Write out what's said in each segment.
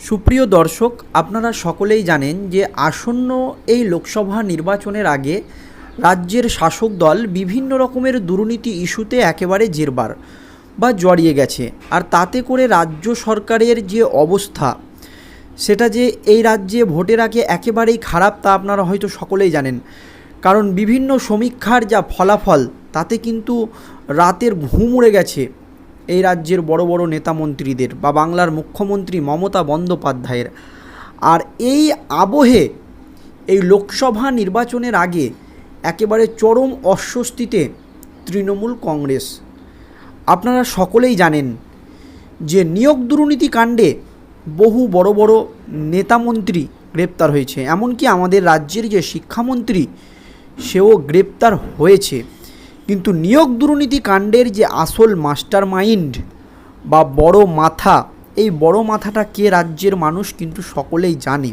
সুপ্রিয় দর্শক, আপনারা সকলেই জানেন যে আসন্ন এই লোকসভা নির্বাচনের আগে রাজ্যের শাসক দল বিভিন্ন রকমের দুর্নীতি ইস্যুতে একেবারে জেরবার বা জড়িয়ে গেছে। আর তাতে করে রাজ্য সরকারের যে অবস্থা, সেটা যে এই রাজ্যে ভোটের আগে একেবারেই খারাপ তা আপনারা হয়তো সকলেই জানেন। কারণ বিভিন্ন সমীক্ষার যা ফলাফল, তাতে কিন্তু রাতের ঘুম উড়ে গেছে। এই রাজ্যের বড় বড় নেতা মন্ত্রীদের বা বাংলার মুখ্যমন্ত্রী মমতা বন্দ্যোপাধ্যায়ের। আর এই আবহে এই লোকসভা নির্বাচনের আগে একেবারে চরম অস্বস্তিতে তৃণমূল কংগ্রেস। আপনারা সকলেই জানেন যে নিয়োগ দুর্নীতি কাণ্ডে বহু বড় বড় নেতামন্ত্রী গ্রেপ্তার হয়েছে। এমনকি আমাদের রাজ্যের যে শিক্ষামন্ত্রী, সেও গ্রেপ্তার হয়েছে। কিন্তু নিয়োগ দুর্নীতি কাণ্ডের যে আসল মাস্টার মাইন্ড বা বড় মাথা, এই বড় মাথাটা কে রাজ্যের মানুষ কিন্তু সকলেই জানে।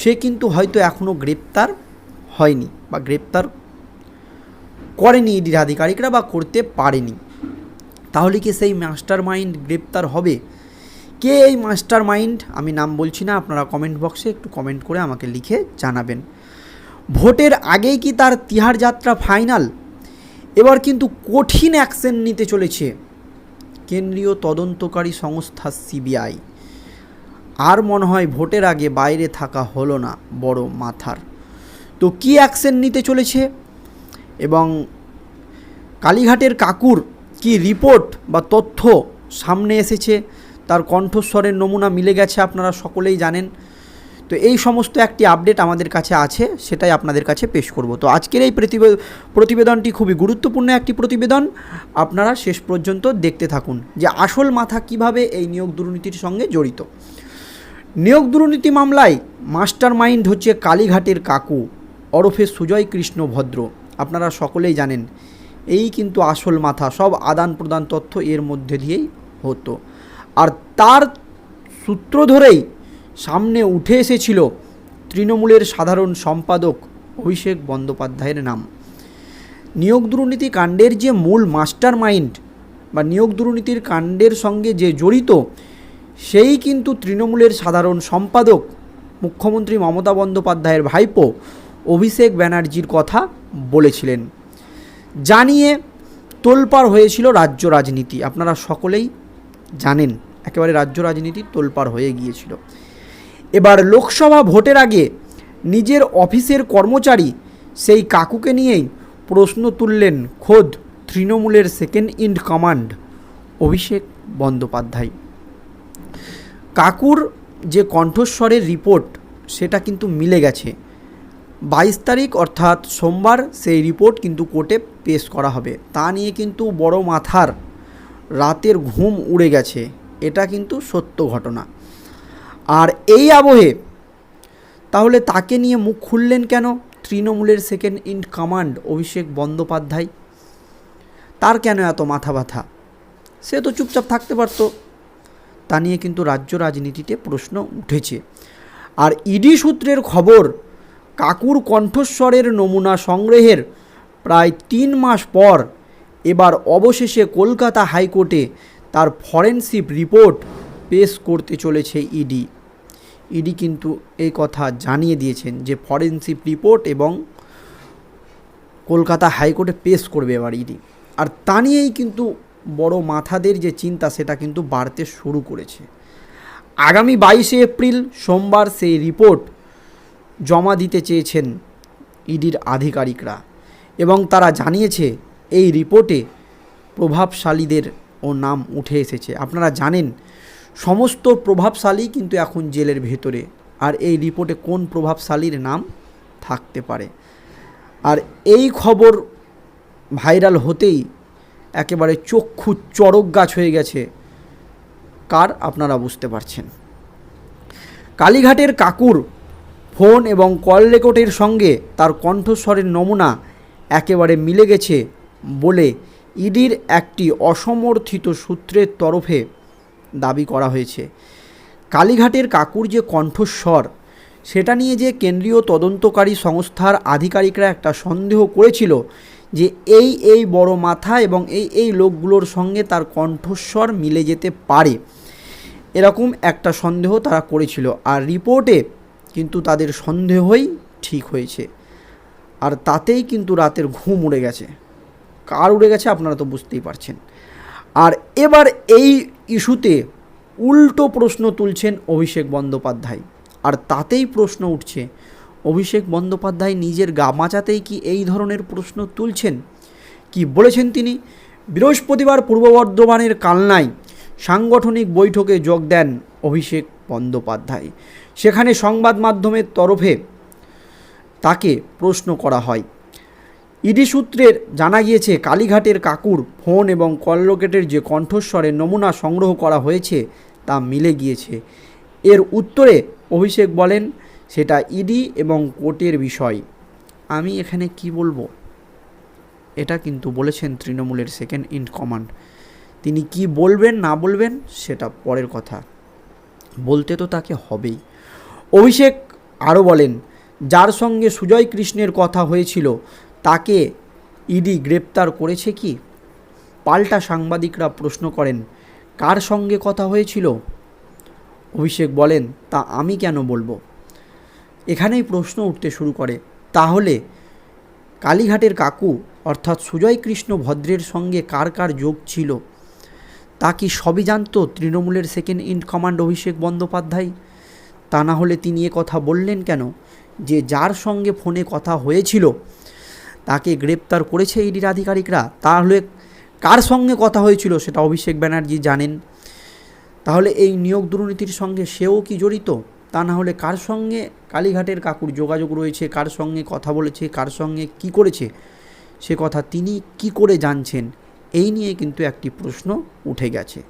সে কিন্তু হয়তো এখনও গ্রেপ্তার হয়নি বা গ্রেপ্তার করেনি ইডির আধিকারিকরা বা করতে পারেনি। তাহলে কি সেই মাস্টার মাইন্ড গ্রেপ্তার হবে? কে এই মাস্টার মাইন্ড আমি নাম বলছি না, আপনারা কমেন্ট বক্সে একটু কমেন্ট করে আমাকে লিখে জানাবেন। ভোটের আগেই কি তার তিহার যাত্রা ফাইনাল? এবার কিন্তু কঠিন অ্যাকশন নিতে চলেছে কেন্দ্রীয় তদন্তকারী সংস্থা সিবিআই। আর মনে হয় ভোটের আগে বাইরে থাকা হলো না, বড় মাথার। তো কী অ্যাকশন নিতে চলেছে? এবং কালীঘাটের কাকুর কি রিপোর্ট বা তথ্য সামনে এসেছে? তার কণ্ঠস্বরের নমুনা মিলে গেছে, আপনারা সকলেই জানেন। তো এই সমস্ত একটি আপডেট আমাদের কাছে আছে, সেটাই আপনাদের কাছে পেশ করব। তো আজকের এই প্রতিবে- প্রতিবেদনটি খুবই গুরুত্বপূর্ণ একটি প্রতিবেদন। আপনারা শেষ পর্যন্ত দেখতে থাকুন যে আসল মাথা কীভাবে এই নিয়োগ দুর্নীতির সঙ্গে জড়িত। নিয়োগ দুর্নীতি মামলায় মাস্টার মাইন্ড হচ্ছে কালীঘাটের কাকু, ওরফে সুজয় কৃষ্ণ ভদ্র। আপনারা সকলেই জানেন, এই কিন্তু আসল মাথা, সব আদান প্রদান তথ্য এর মধ্যে দিয়েই হতো। আর তার সূত্র ধরেই সামনে উঠে এসেছিল তৃণমূলের সাধারণ সম্পাদক অভিষেক বন্দ্যোপাধ্যায়ের নাম। নিয়োগ দুর্নীতি কাণ্ডের যে মূল মাস্টার মাইন্ড বা নিয়োগ দুর্নীতির কাণ্ডের সঙ্গে যে জড়িত, সেই কিন্তু তৃণমূলের সাধারণ সম্পাদক মুখ্যমন্ত্রী মমতা বন্দ্যোপাধ্যায়ের ভাইপো অভিষেক ব্যানার্জির কথা বলেছিলেন। জানিয়ে তোলপাড় হয়েছিল রাজ্য রাজনীতি। আপনারা সকলেই জানেন, একেবারে রাজ্য রাজনীতি তোলপাড় হয়ে গিয়েছিল। এবার লোকসভা ভোটের আগে নিজের অফিসের কর্মচারী সেই কাকুকে নিয়েই প্রশ্ন তুললেন খোদ তৃণমূলের second in command Abhishek Bandyopadhyay. কাকুর যে কণ্ঠস্বরের রিপোর্ট সেটা কিন্তু মিলে গেছে। বাইশ তারিখ অর্থাৎ সোমবার সেই রিপোর্ট কিন্তু কোর্টে পেশ করা হবে। তা নিয়ে কিন্তু বড় মাথার রাতের ঘুম উড়ে গেছে। এটা কিন্তু সত্য ঘটনা। আর এই আবহে, তাহলে তাকে নিয়ে মুখ খুললেন কেন? তৃণমূলের second in command Abhishek Bandyopadhyay. তার কেন এত মাথা ব্যথা? সে তো চুপচাপ থাকতে পারতো। তা নিয়ে কিন্তু রাজ্য রাজনীতিতে প্রশ্ন উঠেছে। আর ইডি সূত্রের খবর, কাকুর কণ্ঠস্বরের নমুনা সংগ্রহের প্রায় তিন মাস পর এবার অবশেষে কলকাতা হাইকোর্টে তার ফরেনসিক রিপোর্ট পেশ করতে চলেছে ইডি। ইডি কিন্তু এই কথা জানিয়ে দিয়েছেন যে ফরেনসিক রিপোর্ট এবং কলকাতা হাইকোর্টে পেশ করবে এবার ইডি। আর তা নিয়েই কিন্তু বড় মাথাদের যে চিন্তা, সেটা কিন্তু বাড়তে শুরু করেছে। আগামী বাইশে এপ্রিল সোমবার সেই রিপোর্ট জমা দিতে চেয়েছেন ইডির আধিকারিকরা এবং তারা জানিয়েছে, এই রিপোর্টে প্রভাবশালীদের ও নাম উঠে এসেছে। আপনারা জানেন সমস্ত প্রভাবশালী কিন্তু এখন জেলের ভেতরে। আর এই রিপোর্টে কোন প্রভাবশালীর নাম থাকতে পারে? আর এই খবর ভাইরাল হতেই একেবারে চক্ষু চড়ক গাছ হয়ে গেছে। কার আপনারা বুঝতে পারছেন? কালীঘাটের কাকুর ফোন এবং কল রেকর্ডের সঙ্গে তার কণ্ঠস্বরের নমুনা একেবারে মিলে গেছে বলে ইডির একটি অসমর্থিত সূত্রের তরফে দাবি করা হয়েছে। কালীঘাটের কাকুর যে কণ্ঠস্বর, সেটা নিয়ে যে কেন্দ্রীয় তদন্তকারী সংস্থার আধিকারিকরা একটা সন্দেহ করেছিল যে এই এই বড় মাথা এবং এই এই লোকগুলোর সঙ্গে তার কণ্ঠস্বর মিলে যেতে পারে। এরকম একটা সন্দেহ তারা করেছিল। আর রিপোর্টে কিন্তু তাদের সন্দেহই ঠিক হয়েছে। আর তাতেই কিন্তু রাতের ঘুম উড়ে গেছে। কার উড়ে গেছে আপনারা তো বুঝতেই পারছেন। আর এবার এই ইস্যুতে উল্টো প্রশ্ন তুলছেন অভিষেক বন্দ্যোপাধ্যায়। আর তাতেই প্রশ্ন উঠছে, অভিষেক বন্দ্যোপাধ্যায় নিজের গা মাচাতেই কি এই ধরনের প্রশ্ন তুলছেন? কি বলেছেন তিনি? বৃহস্পতিবার পূর্ব বর্ধমানের কালনায় সাংগঠনিক বৈঠকে যোগ দেন অভিষেক বন্দ্যোপাধ্যায়। সেখানে সংবাদ মাধ্যমের তরফে তাকে প্রশ্ন করা হয়। ইডি সূত্রের জানা গিয়েছে, কালীঘাটের কাকুর ফোন এবং কললোকেটের যে কণ্ঠস্বরের নমুনা সংগ্রহ করা হয়েছে, তা মিলে গিয়েছে। এর উত্তরে অভিষেক বলেন, সেটা ইডি এবং কোর্টের বিষয়। আমি এখানে কি বলব? এটা কিন্তু বলেছেন তৃণমূলের সেকেন্ড ইন কমান্ড তিনি কি বলবেন, না বলবেন, সেটা পরের কথা। বলতে তো তাকে হবেই। অভিষেক আরও বলেন, যার সঙ্গে সুজয় কৃষ্ণের কথা হয়েছিল তাকে ইডি গ্রেপ্তার করেছে কি? পাল্টা সাংবাদিকরা প্রশ্ন করেন, কার সঙ্গে কথা হয়েছিল? অভিষেক বলেন, তা আমি কেন বলব? এখানেই প্রশ্ন উঠতে শুরু করে। তাহলে কালীঘাটের কাকু, অর্থাৎ সুজয় কৃষ্ণ ভদ্রের সঙ্গে কার কার যোগ ছিল? তা কি সবই জানতো তৃণমূলের second in command Abhishek Bandyopadhyay? তা না হলে তিনি এ কথা বললেন কেন? যে যার সঙ্গে ফোনে কথা হয়েছিল তাকে গ্রেপ্তার করেছে ইডির আধিকারিকরা। তাহলে কার সঙ্গে কথা হয়েছিল সেটা অভিষেক ব্যানার্জি জানেন। তাহলে এই নিয়োগ দুর্নীতির সঙ্গে সেও কি জড়িত? তা না হলে কার সঙ্গে কালীঘাটের কাকুর যোগাযোগ রয়েছে, কার সঙ্গে কথা বলেছে, কার সঙ্গে কি করেছে, সে কথা তিনি কি করে জানছেন, এই নিয়ে কিন্তু একটি প্রশ্ন উঠে গেছে।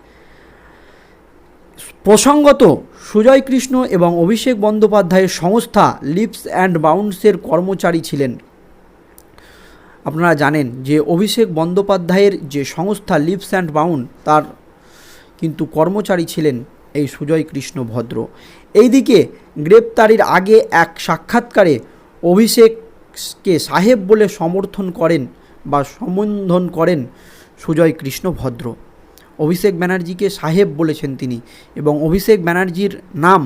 প্রসঙ্গত, সুজয় কৃষ্ণ এবং অভিষেক বন্দ্যোপাধ্যায়ের সংস্থা লিপস অ্যান্ড বাউন্সের কর্মচারী ছিলেন। আপনারা জানেন যে অভিষেক বন্দ্যোপাধ্যায়ের যে সংস্থা লিপস অ্যান্ড বাউন্ড, তার কিন্তু কর্মচারী ছিলেন এই সুজয় কৃষ্ণ ভদ্র। এইদিকে গ্রেপ্তারির আগে এক সাক্ষাৎকারে অভিষেককে সাহেব বলে সমর্থন করেন বা সম্বোধন করেন সুজয় কৃষ্ণ ভদ্র। অভিষেক ব্যানার্জিকে সাহেব বলেছেন তিনি এবং অভিষেক ব্যানার্জির নাম,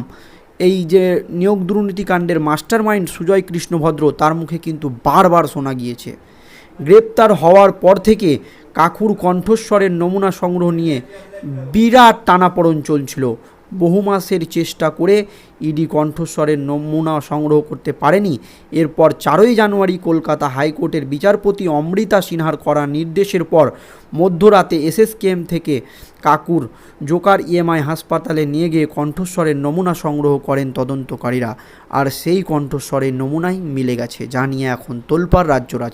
এই যে নিয়োগ দুর্নীতিকাণ্ডের মাস্টার মাইন্ড সুজয় কৃষ্ণ ভদ্র, তার মুখে কিন্তু বারবার শোনা গিয়েছে। গ্রেপ্তার হওয়ার পর থেকে কাকুর কণ্ঠস্বরের নমুনা সংগ্রহ নিয়ে বিরাট টানাপড়ন চলছিল। বহু মাসের চেষ্টা করে ইডি কণ্ঠস্বরের নমুনা সংগ্রহ করতে পারেনি। এরপর চারই জানুয়ারি কলকাতা হাইকোর্টের বিচারপতি অমৃতা সিনহার করা নির্দেশের পর মধ্যরাতে এসএসকেএম থেকে কাকুর জোকার ইএমআই হাসপাতালে নিয়ে গিয়ে কণ্ঠস্বরের নমুনা সংগ্রহ করেন তদন্তকারীরা। আর সেই কণ্ঠস্বরের নমুনাই মিলে গেছে যা নিয়ে এখন তোলপাড় রাজ্য রাজ